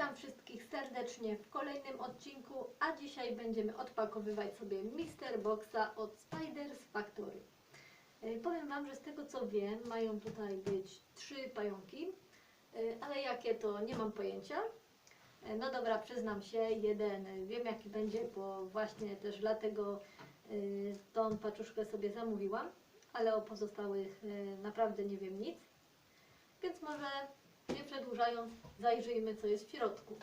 Witam wszystkich serdecznie w kolejnym odcinku, a dzisiaj będziemy odpakowywać sobie Mister Boxa od Spiders Factory. E, Powiem Wam, że z tego co wiem, mają tutaj być trzy pająki, e, ale jakie to nie mam pojęcia. E, No dobra, przyznam się, jeden wiem jaki będzie, bo właśnie też dlatego tą paczuszkę sobie zamówiłam, ale o pozostałych naprawdę nie wiem nic. Więc może nie przedłużając, zajrzyjmy co jest w środku.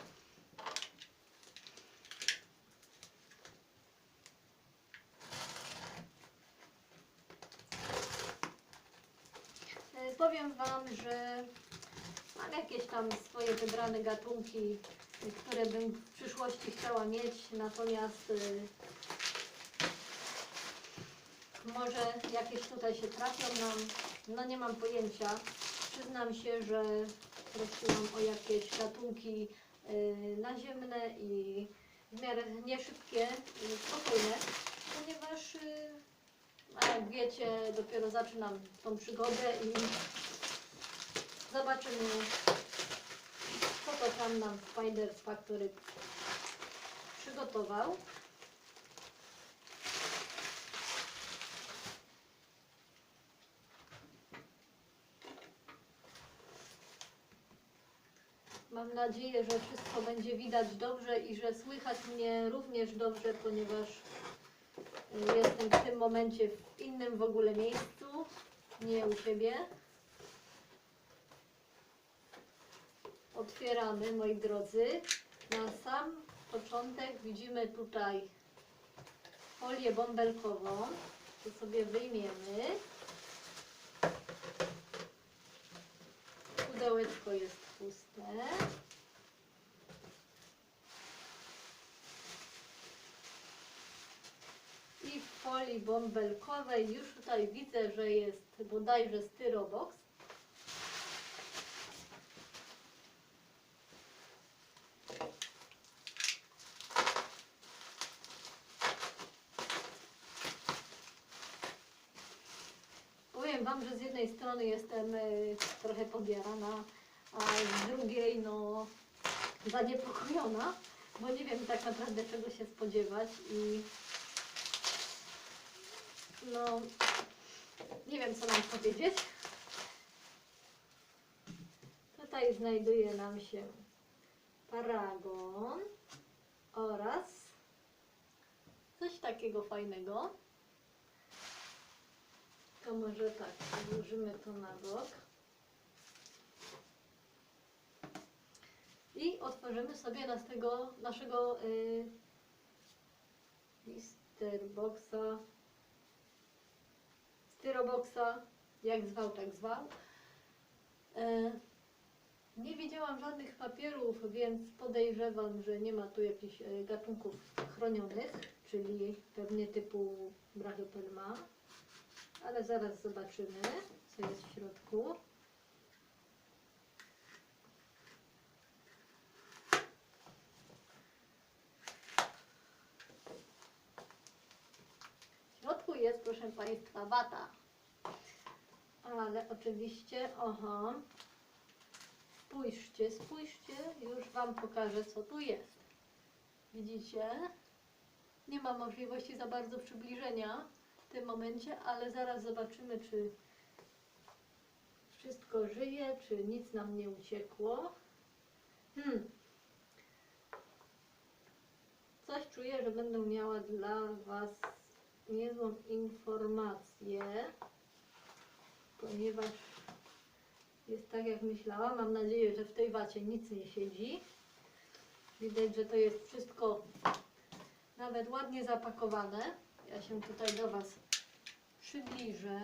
E, Powiem Wam, że mam jakieś tam swoje wybrane gatunki, które bym w przyszłości chciała mieć, natomiast e, może jakieś tutaj się trafią nam, no nie mam pojęcia. Przyznam się, że prosiłam o jakieś gatunki y, naziemne i w miarę nie szybkie, y, spokojne, ponieważ y, a jak wiecie, dopiero zaczynam tą przygodę i zobaczymy, co to tam nam Spiders Factory przygotował. Mam nadzieję, że wszystko będzie widać dobrze i że słychać mnie również dobrze, ponieważ y, jestem w tym momencie w innym w ogóle miejscu, nie u siebie. Otwieramy, moi drodzy. Na sam początek widzimy tutaj folię bąbelkową. To sobie wyjmiemy. Pudełeczko jest puste. I w folii bąbelkowej już tutaj widzę, że jest bodajże styrobox. Powiem Wam, że z jednej strony jestem y, trochę podjarana, a z drugiej no zaniepokojona, bo nie wiem tak naprawdę czego się spodziewać i no nie wiem co mam powiedzieć. Tutaj znajduje nam się paragon oraz coś takiego fajnego. To może tak, odłożymy to na bok. I otworzymy sobie naszego, naszego y, Styroboxa, jak zwał, tak zwał. E, nie widziałam żadnych papierów, więc podejrzewam, że nie ma tu jakichś e, gatunków chronionych, czyli pewnie typu Brachiopelma. Ale zaraz zobaczymy, co jest w środku. W środku jest, proszę Państwa, wata. Ale oczywiście, oho, spójrzcie, spójrzcie, już Wam pokażę, co tu jest. Widzicie? Nie ma możliwości za bardzo przybliżenia w tym momencie, ale zaraz zobaczymy, czy wszystko żyje, czy nic nam nie uciekło. Hmm. Coś czuję, że będę miała dla Was niezłą informację, ponieważ jest tak, jak myślałam. Mam nadzieję, że w tej wacie nic nie siedzi. Widać, że to jest wszystko nawet ładnie zapakowane. Ja się tutaj do Was przybliżę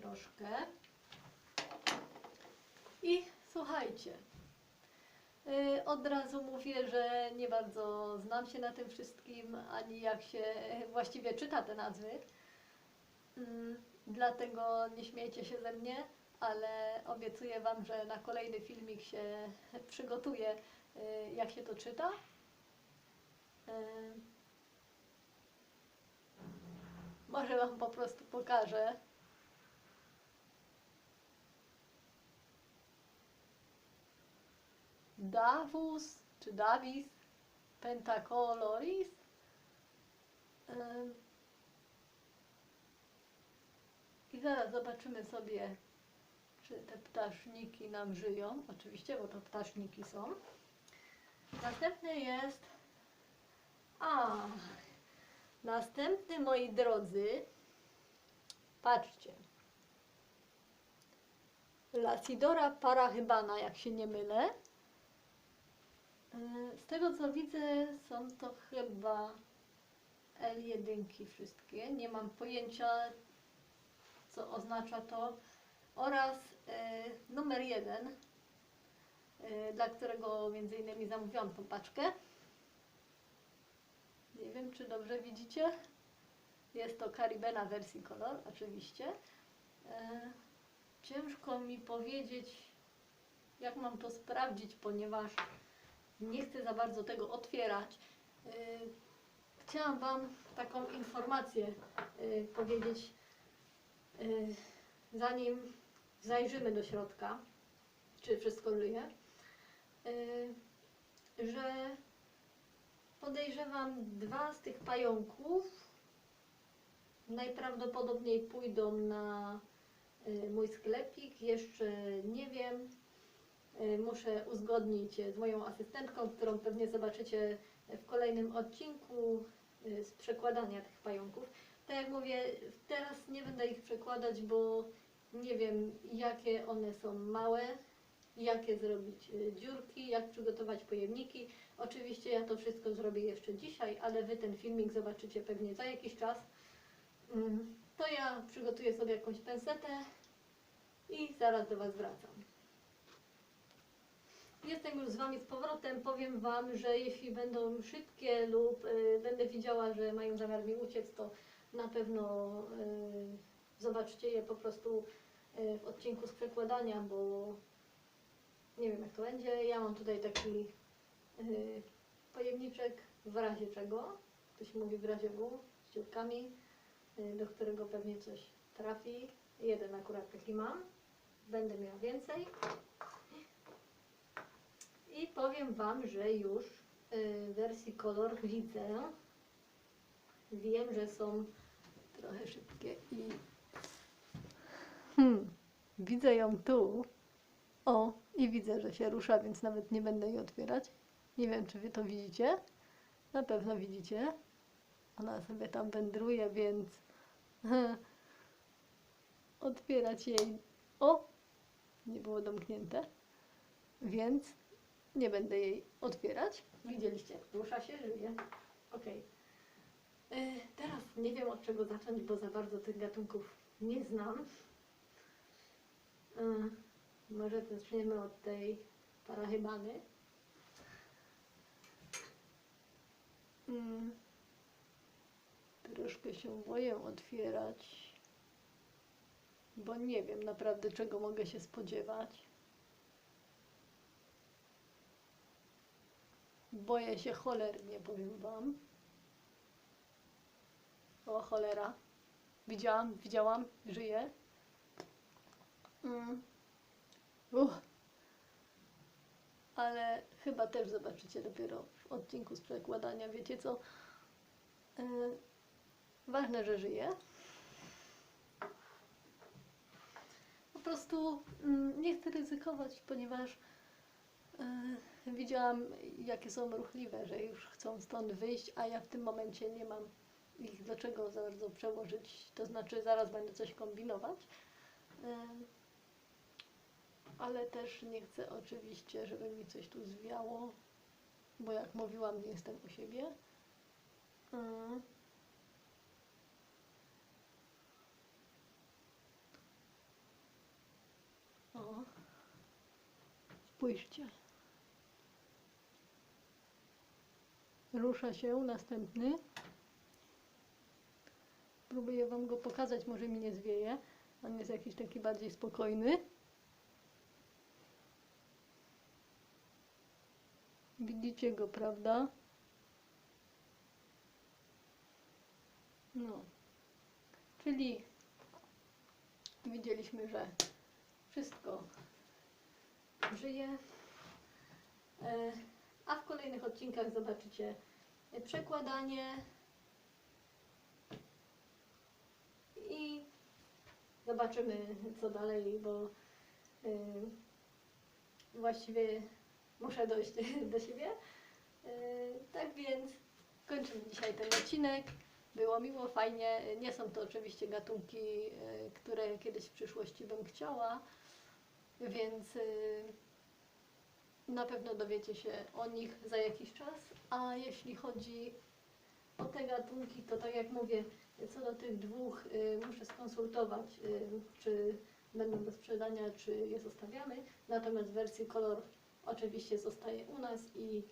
troszkę. I słuchajcie, od razu mówię, że nie bardzo znam się na tym wszystkim, ani jak się właściwie czyta te nazwy. Mm, Dlatego nie śmiejcie się ze mnie, ale obiecuję Wam, że na kolejny filmik się przygotuję, yy, jak się to czyta. Może Wam po prostu pokażę. Davus czy Davis Pentacoloris. I zaraz zobaczymy sobie, czy te ptaszniki nam żyją. Oczywiście, bo to ptaszniki są. Następny jest. A, następny moi drodzy. Patrzcie. Lasidora parachybana, jak się nie mylę. Yy, Z tego co widzę, są to chyba L1 wszystkie. Nie mam pojęcia, co oznacza to. Oraz yy, numer jeden, yy, dla którego między innymi zamówiłam tą paczkę. Nie wiem, czy dobrze widzicie. Jest to Caribena wersji kolor, oczywiście. Yy, Ciężko mi powiedzieć, jak mam to sprawdzić, ponieważ nie chcę za bardzo tego otwierać. Yy, Chciałam Wam taką informację yy, powiedzieć, yy, zanim zajrzymy do środka, czy wszystko żyje, że podejrzewam dwa z tych pająków najprawdopodobniej pójdą na y, mój sklepik. Jeszcze nie wiem. Y, Muszę uzgodnić z moją asystentką, którą pewnie zobaczycie w kolejnym odcinku y, z przekładania tych pająków. Tak jak mówię, teraz nie będę ich przekładać, bo nie wiem jakie one są małe, jakie zrobić y, dziurki, jak przygotować pojemniki. Oczywiście ja to wszystko zrobię jeszcze dzisiaj, ale Wy ten filmik zobaczycie pewnie za jakiś czas. Mm, To ja przygotuję sobie jakąś pensetę i zaraz do Was wracam. Jestem już z Wami z powrotem. Powiem Wam, że jeśli będą szybkie lub y, będę widziała, że mają zamiar mi uciec, to na pewno y, zobaczycie je po prostu y, w odcinku z przekładania, bo nie wiem jak to będzie. Ja mam tutaj taki y, pojemniczek w razie czego, to się mówi w razie W, z dziurkami, y, do którego pewnie coś trafi. Jeden akurat taki mam. Będę miała więcej. I powiem Wam, że już y, w wersji kolor widzę. Wiem, że są trochę szybkie i hmm, widzę ją tu. O, i widzę, że się rusza, więc nawet nie będę jej otwierać. Nie wiem, czy Wy to widzicie. Na pewno widzicie. Ona sobie tam wędruje, więc otwierać jej. O! Nie było domknięte. Więc nie będę jej otwierać. Widzieliście? Rusza się, żyje. Ok. Teraz nie wiem od czego zacząć, bo za bardzo tych gatunków nie znam. Y, może zaczniemy od tej parachybany. Mm. Troszkę się boję otwierać, bo nie wiem naprawdę czego mogę się spodziewać. Boję się cholernie, powiem Wam. O cholera. Widziałam, widziałam, żyje. Mm. Ale chyba też zobaczycie dopiero w odcinku z przekładania. Wiecie co? Yy, ważne, że żyje. Po prostu mm, nie chcę ryzykować, ponieważ yy, widziałam, jakie są ruchliwe, że już chcą stąd wyjść, a ja w tym momencie nie mam ich do czego za bardzo przełożyć. To znaczy, zaraz będę coś kombinować. Yy, ale też nie chcę oczywiście, żeby mi coś tu zwiało, bo jak mówiłam, nie jestem u siebie. Mm. O. Spójrzcie. Rusza się następny. Próbuję Wam go pokazać, może mi nie zwieje. On jest jakiś taki bardziej spokojny. Widzicie go, prawda? No. Czyli widzieliśmy, że wszystko żyje. E, kolejnych odcinkach zobaczycie przekładanie i zobaczymy co dalej, bo y, właściwie muszę dojść do siebie. Y, tak więc kończymy dzisiaj ten odcinek. Było miło, fajnie. Nie są to oczywiście gatunki, y, które kiedyś w przyszłości bym chciała, więc na pewno dowiecie się o nich za jakiś czas. A jeśli chodzi o te gatunki, to tak jak mówię, co do tych dwóch y, muszę skonsultować, y, czy będą do sprzedania, czy je zostawiamy. Natomiast w wersji kolor oczywiście zostaje u nas i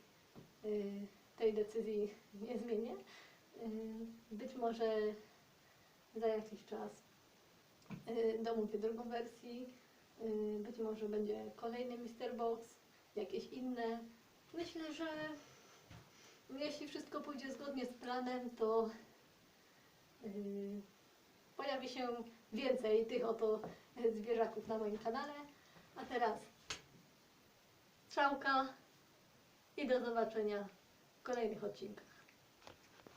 y, tej decyzji nie zmienię. Y, Być może za jakiś czas y, domówię drugą wersję. Y, Być może będzie kolejny Mister Box, jakieś inne. Myślę, że jeśli wszystko pójdzie zgodnie z planem, to y, pojawi się więcej tych oto zwierzaków na moim kanale. A teraz strzałka i do zobaczenia w kolejnych odcinkach.